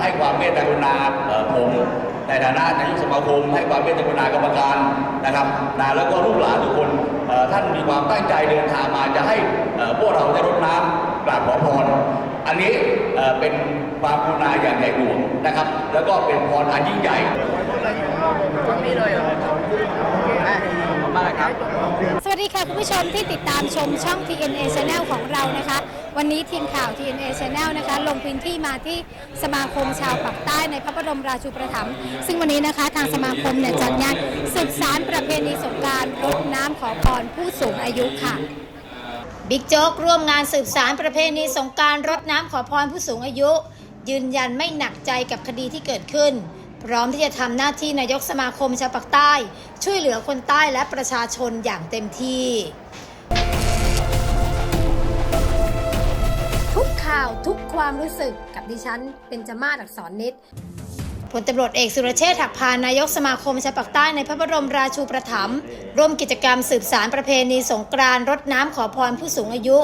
ให้ความเมตตากรุณาผมในฐานะนายกสมาคมให้ความเมตตากรุณากรรมการนะครับนะแล้วก็ลูกหลานทุกคนท่านมีความตั้งใจเดินทางมาจะให้พวกเราได้รดน้ำกราบขอพร อันนี้เอ่อเป็นความกรุณาอย่างใหญ่หลวงนะครับ แล้วก็เป็นพรอันยิ่งใหญ่สวัสดีค่ะคุณผู้ชมที่ติดตามชมช่อง TNA Channel ของเรานะคะ วันนี้ทีมข่าว TNA Channel นะคะลงพื้นที่มาที่สมาคมชาวปากใต้ในพระบรมราชูปถัมภ์ซึ่งวันนี้นะคะทางสมาคมเนี่ยจัดงานสืบสารประเพณีสงการรดน้ำขอพรผู้สูงอายุค่ะบิ๊กโจ๊กร่วมงานสืบสารประเพณีสงการรดน้ำขอพรผู้สูงอายุ ยืนยันไม่หนักใจกับคดีที่เกิดขึ้น พร้อมที่จะทำหน้าที่นายกสมาคมชาวปากใต้ ช่วยเหลือคนใต้และประชาชนอย่างเต็มที่ ข่าวทุกความรู้สึกกับดิฉันเป็นจมาศอักษรนิดพลตำรวจเอกสุรเชษฐ์หักพานนายกสมาคมชาวปากใต้ในพระบรมราชูประถมร่วมกิจกรรมสืบสารประเพณีสงกรานต์รดน้ำขอพรผู้สูงอายุ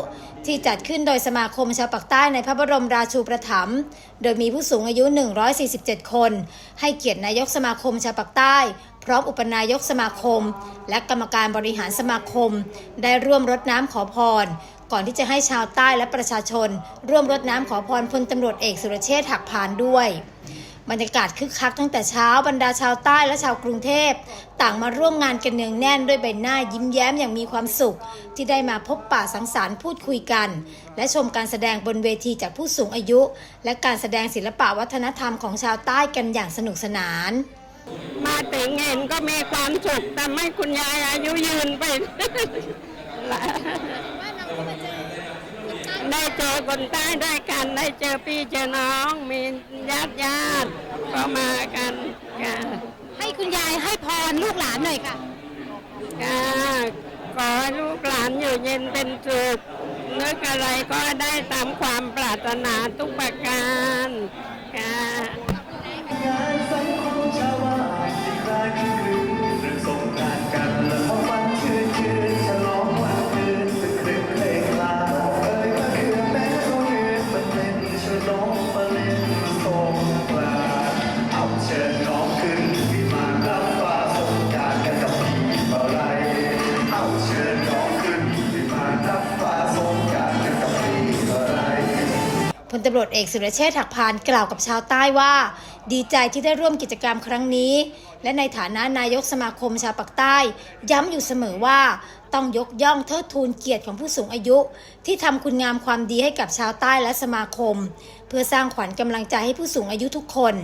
ที่จัดขึ้นโดยสมาคมชาวปากใต้ในพระบรมราชูประถมโดยมีผู้สูงอายุ 147 คน ให้เกียรตินายกสมาคมชาวปากใต้ พร้อมอุปนายกสมาคม และกรรมการบริหารสมาคม ได้ร่วมรดน้ำขอพร ก่อนที่จะให้ชาวใต้และประชาชน ร่วมรดน้ำขอพรพลตำรวจเอกสุรเชษฐ์หักพานด้วย บรรยากาศคึกคักตั้งแต่เช้าบรรดาชาวใต้และชาวกรุงเทพ ต่างมาร่วมงานกันเนืองแน่นด้วยใบหน้ายิ้มแย้มอย่างมีความสุข ที่ได้มาพบป่าสังสรรค์พูดคุยกัน และชมการแสดงบนเวทีจากผู้สูงอายุ และการแสดงศิลปะวัฒนธรรมของชาวใต้กันอย่างสนุกสนานมาถึงเห็นก็มีความสุขทำให้คุณยายอายุยืนไป ได้เจอคนใต้ด้วยกัน ได้เจอพี่เจอน้อง มีญาติญาติก็มากันค่ะให้คุณยายให้พรลูกหลานหน่อยค่ะค่ะขอให้ลูกหลานอยู่เย็นเป็นสุขนึกอะไรก็ได้ตามความปรารถนาทุกประการค่ะ ลตำรวจเอกสุรเชษฐ์หักพานกล่าวกับชาวใต้ว่า ดีใจที่ได้ร่วมกิจกรรมครั้งนี้ และในฐานะนายกสมาคมชาวปากใต้ ย้ำอยู่เสมอว่า ต้องยกย่องเทิดทูนเกียรติของผู้สูงอายุ ที่ทำคุณงามความดีให้กับชาวใต้และสมาคม เพื่อสร้างขวัญกำลังใจให้ผู้สูงอายุทุกคน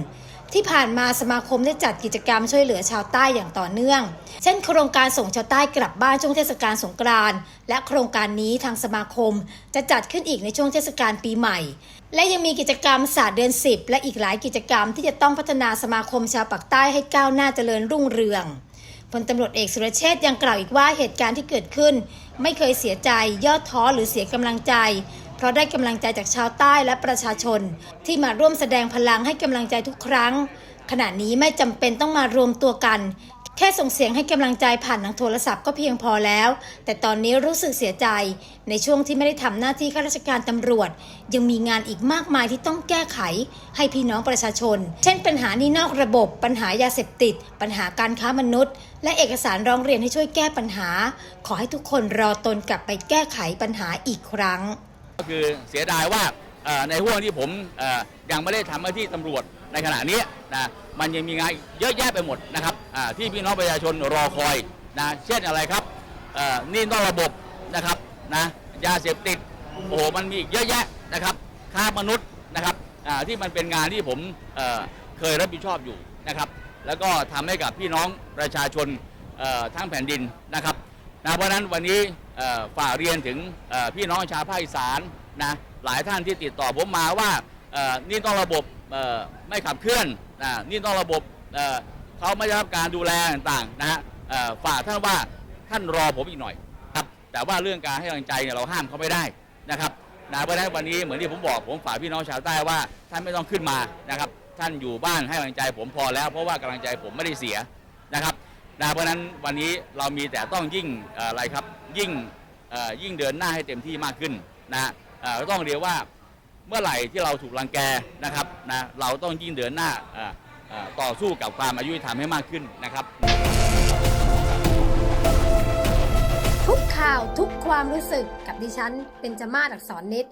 ที่ผ่านมาสมาคมได้จัดกิจกรรมช่วยเหลือชาวใต้อย่างต่อเนื่อง เช่น โครงการส่งชาวใต้กลับบ้านช่วงเทศกาลสงกรานต์และโครงการนี้ทางสมาคม จะจัดขึ้นอีกในช่วงเทศกาลปีใหม่ และยังมีกิจกรรมศาสตร์เดือน 10 และอีกหลายกิจกรรมที่จะต้องพัฒนาสมาคมชาวปากใต้ให้ก้าวหน้าเจริญรุ่งเรือง พลตำรวจเอกสุรเชษฐ์ยังกล่าวอีกว่าเหตุการณ์ที่เกิดขึ้น ไม่เคยเสียใจย่อท้อหรือเสียกำลังใจ เพราะได้กำลังใจจากชาวใต้และประชาชน ที่มาร่วมแสดงพลังให้กำลังใจทุกครั้ง ขณะนี้ไม่จำเป็นต้องมารวมตัวกัน แค่ส่งเสียงให้กำลังใจผ่านทางโทรศัพท์ก็เพียงพอแล้ว แต่ตอนนี้รู้สึกเสียใจ ในช่วงที่ไม่ได้ทำหน้าที่ข้าราชการตำรวจ ยังมีงานอีกมากมายที่ต้องแก้ไข ให้พี่น้องประชาชน เช่นปัญหานี้นอกระบบ ปัญหายาเสพติด ปัญหาการค้ามนุษย์ และเอกสารร้องเรียนให้ช่วยแก้ปัญหา ขอให้ทุกคนรอตนกลับไปแก้ไขปัญหาอีกครั้ง ก็คือเสียดายว่าในห่วงที่ผมยังไม่ได้ทำหน้าที่ตำรวจ ในขณะนี้นะมันยังมีงานเยอะแยะไปหมดนะครับที่พี่น้องประชาชนรอคอยนะเช่นอะไรครับนี่นอกระบบนะครับนะยาเสพติดโอ้โหมันมีอีกเยอะแยะนะครับค้ามนุษย์นะครับที่มันเป็นงานที่ผมเเคยรับผิดชอบอยู่นะครับ แล้วก็ทำให้กับพี่น้องประชาชนทั้งแผ่นดินนะครับนะเพราะนั้นวันนี้เอ่าเรียนถึงพี่น้องชาวภาคอีสานนะหลายท่านที่ติดต่อผมมาว่านี่ต้องระบบ ไม่ขับเคลื่อนนะนี่ต้องระบบเเขาไม่ได้รับการดูแลต่างๆนะฮะเอ่อฝากท่านว่าท่านรอผมอีกหน่อยครับแต่ว่าเรื่องการให้กำลังใจเนี่ยเราห้ามเขาไม่ได้นะครับนะเพราะฉะนั้นวันนี้เหมือนที่ผมบอกผมฝากพี่น้องชาวใต้ว่าท่านไม่ต้องขึ้นมานะครับ ท่านอยู่บ้านให้กำลังใจผมพอแล้ว เพราะว่ากำลังใจผมไม่ได้เสียนะครับนะเพราะฉะนั้นวันนี้เรามีแต่ต้องยิ่งอะไรครับยิ่งยิ่งเดินหน้าให้เต็มที่มากขึ้นนะเอ่อต้องเรียกว่า เมื่อไหร่ที่เราถูกรังแกนะครับนะเราต้องยิ่งเดินหน้าต่อสู้กับความอายุติธรรมให้มากขึ้นนะครับ ทุกข่าวทุกความรู้สึกกับดิฉันเป็นจมาศอักษรนิด